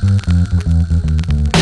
どどどどどど。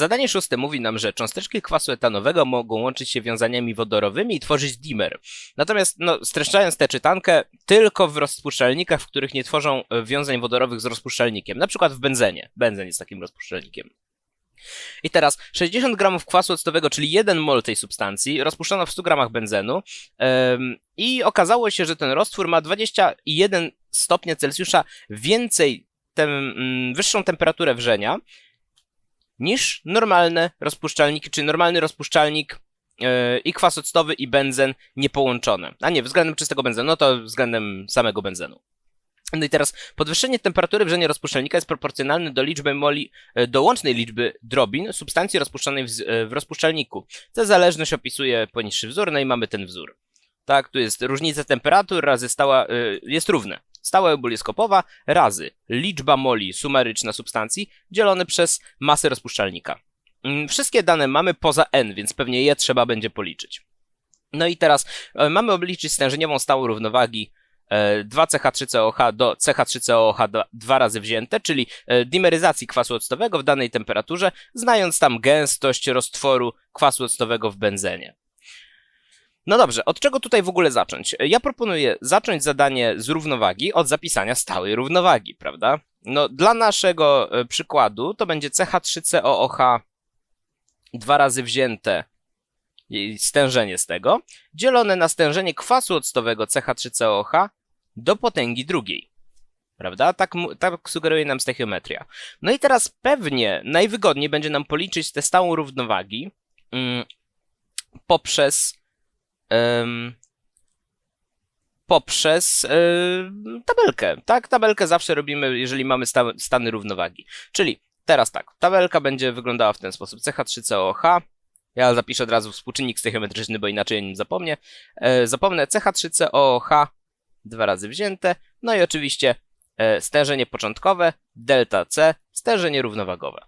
Zadanie szóste mówi nam, że cząsteczki kwasu etanowego mogą łączyć się wiązaniami wodorowymi i tworzyć dimer. Natomiast, no, streszczając tę czytankę, tylko w rozpuszczalnikach, w których nie tworzą e, wiązań wodorowych z rozpuszczalnikiem. Na przykład w benzenie. Benzen jest takim rozpuszczalnikiem. I teraz 60 gramów kwasu octowego, czyli 1 mol tej substancji, rozpuszczono w 100 gramach benzenu em, i okazało się, że ten roztwór ma 21 stopnia Celsjusza więcej, tem, mm, wyższą temperaturę wrzenia niż normalne rozpuszczalniki, czy normalny rozpuszczalnik e, i kwas octowy i benzen niepołączone. A nie, względem czystego benzenu, no to względem samego benzenu. No i teraz podwyższenie temperatury wrzenia rozpuszczalnika jest proporcjonalne do liczby moli, e, do łącznej liczby drobin substancji rozpuszczonej w, e, w rozpuszczalniku. Tę zależność opisuje poniższy wzór, no i mamy ten wzór. Tak, tu jest różnica temperatur razy stała, jest równe. Stała ebolioskopowa razy liczba moli sumaryczna substancji dzielone przez masę rozpuszczalnika. Mm, Wszystkie dane mamy poza n, więc pewnie je trzeba będzie policzyć. No i teraz e, mamy obliczyć stężeniową stałą równowagi e, 2CH3COH do CH3COH do- dwa razy wzięte, czyli e, dimeryzacji kwasu octowego w danej temperaturze, znając tam gęstość roztworu kwasu octowego w benzenie. No dobrze, od czego tutaj w ogóle zacząć? Ja proponuję zacząć zadanie z równowagi od zapisania stałej równowagi, prawda? No, dla naszego e, przykładu to będzie CH3COOH dwa razy wzięte stężenie z tego, dzielone na stężenie kwasu octowego CH3COH do potęgi drugiej. Prawda? Tak, tak sugeruje nam stechiometria. No i teraz pewnie najwygodniej będzie nam policzyć tę stałą równowagi mm, poprzez poprzez tabelkę. Tak, tabelkę zawsze robimy, jeżeli mamy sta stany równowagi. Czyli teraz tak, tabelka będzie wyglądała w ten sposób. CH3COH. Ja zapiszę od razu współczynnik stechiometryczny, bo inaczej o nim zapomnę. E, zapomnę CH3COH dwa razy wzięte. No i oczywiście e, stężenie początkowe, delta C, stężenie równowagowe.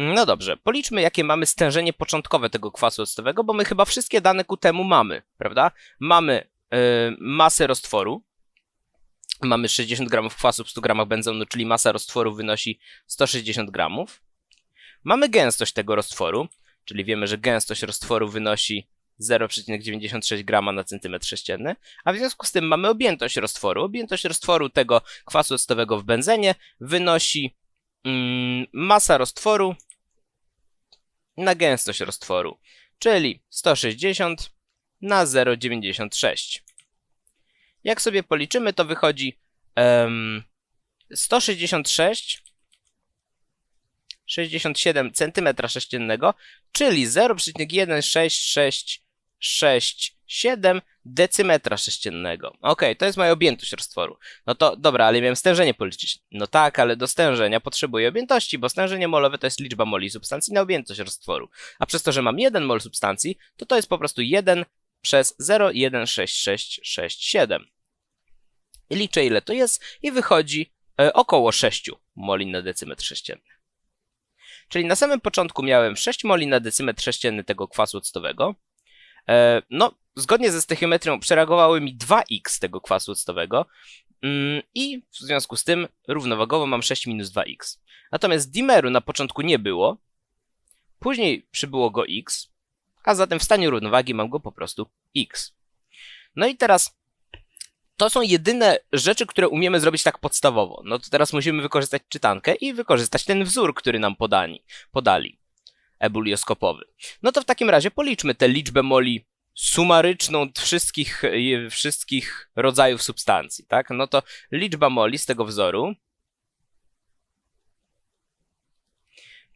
No dobrze, policzmy jakie mamy stężenie początkowe tego kwasu octowego, bo my chyba wszystkie dane ku temu mamy, prawda? Mamy e, masę roztworu, mamy 60 gramów kwasu w 100 gramach benzenu, czyli masa roztworu wynosi 160 gramów. Mamy gęstość tego roztworu, czyli wiemy, że gęstość roztworu wynosi 0,96 grama na centymetr sześcienny, a w związku z tym mamy objętość roztworu. Objętość roztworu tego kwasu octowego w benzenie wynosi mm, masa roztworu na gęstość roztworu, czyli 160 na 0,96. Jak sobie policzymy, to wychodzi em, 166 67 cm sześciennego, czyli 0,16667 decymetra sześciennego. Ok, to jest moja objętość roztworu. No to dobra, ale miałem stężenie policzyć. No tak, ale do stężenia potrzebuję objętości, bo stężenie molowe to jest liczba moli substancji na objętość roztworu. A przez to, że mam 1 mol substancji, to to jest po prostu 1 przez 0,16667. I liczę ile to jest i wychodzi e, około 6 moli na decymetr sześcienny. Czyli na samym początku miałem 6 moli na decymetr sześcienny tego kwasu octowego. E, no, zgodnie ze stechiometrią przereagowały mi 2x tego kwasu octowego mm, i w związku z tym równowagowo mam 6 minus 2x. Natomiast dimeru na początku nie było, później przybyło go x, a zatem w stanie równowagi mam go po prostu x. No i teraz to są jedyne rzeczy, które umiemy zrobić tak podstawowo. No to teraz musimy wykorzystać czytankę i wykorzystać ten wzór, który nam podani, podali, ebulioskopowy. No to w takim razie policzmy tę liczbę moli sumaryczną wszystkich, wszystkich rodzajów substancji, tak? No to liczba moli z tego wzoru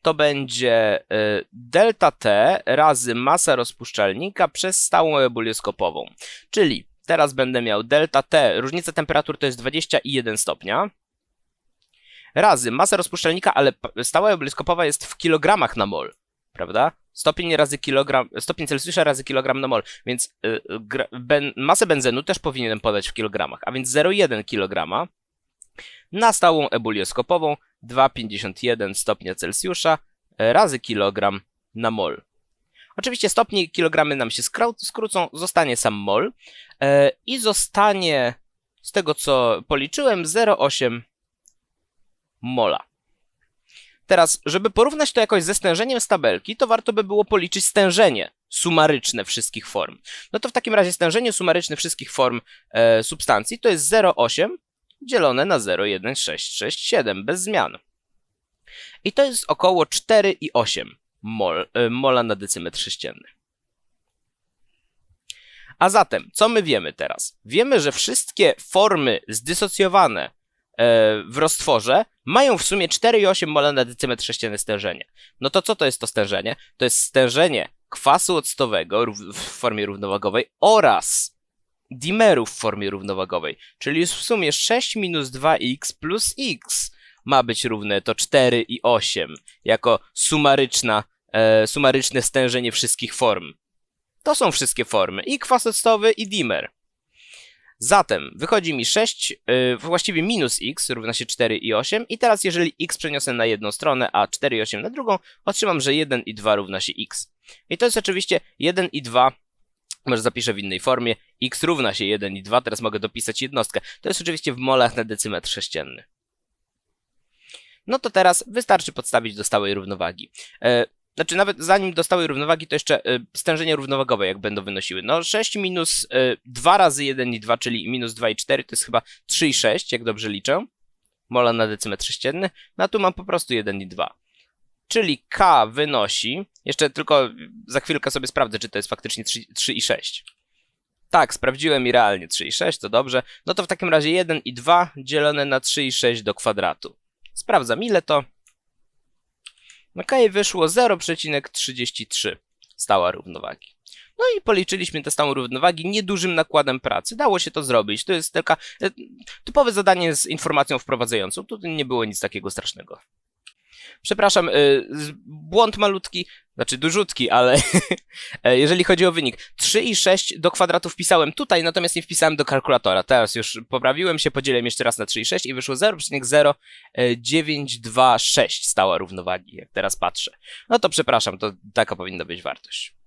to będzie e, delta T razy masa rozpuszczalnika przez stałą ebulioskopową. Czyli teraz będę miał delta T, różnica temperatur to jest 21 stopnia, razy masa rozpuszczalnika, ale stała ebulioskopowa jest w kilogramach na mol, prawda? Stopień razy kilogram, stopień Celsjusza razy kilogram na mol, więc y, gra, ben, masę benzenu też powinienem podać w kilogramach, a więc 0,1 kg na stałą ebulioskopową 2,51 stopnia Celsjusza e, razy kilogram na mol. Oczywiście stopnie i kilogramy nam się skrócą, zostanie sam mol e, i zostanie z tego co policzyłem 0,8 mola. Teraz, żeby porównać to jakoś ze stężeniem z tabelki, to warto by było policzyć stężenie sumaryczne wszystkich form. No to w takim razie stężenie sumaryczne wszystkich form e, substancji to jest 0,8 dzielone na 0,1667 bez zmian. I to jest około 4,8 mol, e, mola na decymetr sześcienny. A zatem, co my wiemy teraz? Wiemy, że wszystkie formy zdysocjowane w roztworze mają w sumie 4,8 mola na decymetr sześcienny stężenie. No to co to jest to stężenie? To jest stężenie kwasu octowego w formie równowagowej oraz dimeru w formie równowagowej, czyli w sumie 6 minus 2x plus x ma być równe to 4 i 8 jako sumaryczna, e, sumaryczne stężenie wszystkich form. To są wszystkie formy, i kwas octowy, i dimer. Zatem wychodzi mi 6, y, właściwie minus x równa się 4 i 8 i teraz jeżeli x przeniosę na jedną stronę, a 4 i 8 na drugą, otrzymam, że 1 i 2 równa się x. I to jest oczywiście 1 i 2, może zapiszę w innej formie, x równa się 1 i 2, teraz mogę dopisać jednostkę. To jest oczywiście w molach na decymetr sześcienny. No to teraz wystarczy podstawić do stałej równowagi. Znaczy, nawet zanim do stałej równowagi, to jeszcze y, stężenie równowagowe, jak będą wynosiły. No, 6 minus y, 2 razy 1 i 2, czyli minus 2 i 4, to jest chyba 3 i 6, jak dobrze liczę. Mola na decymetr sześcienny. No a tu mam po prostu 1 i 2. Czyli K wynosi, jeszcze tylko za chwilkę sobie sprawdzę, czy to jest faktycznie 3, 3 i 6. Tak, sprawdziłem i realnie 3 i 6, to dobrze. No to w takim razie 1 i 2 dzielone na 3 i 6 do kwadratu. Sprawdzam ile to. Na K wyszło 0,33 stała równowagi. No i policzyliśmy tę stałą równowagi niedużym nakładem pracy. Dało się to zrobić. To jest taka e, typowe zadanie z informacją wprowadzającą. Tu nie było nic takiego strasznego. Przepraszam, y, błąd malutki, znaczy dużutki, ale e, jeżeli chodzi o wynik, 3 i 6 do kwadratu wpisałem tutaj, natomiast nie wpisałem do kalkulatora. Teraz już poprawiłem się, podzieliłem jeszcze raz na 3 i 6 i wyszło 0,0926 stała równowagi, jak teraz patrzę. No to przepraszam, to taka powinna być wartość.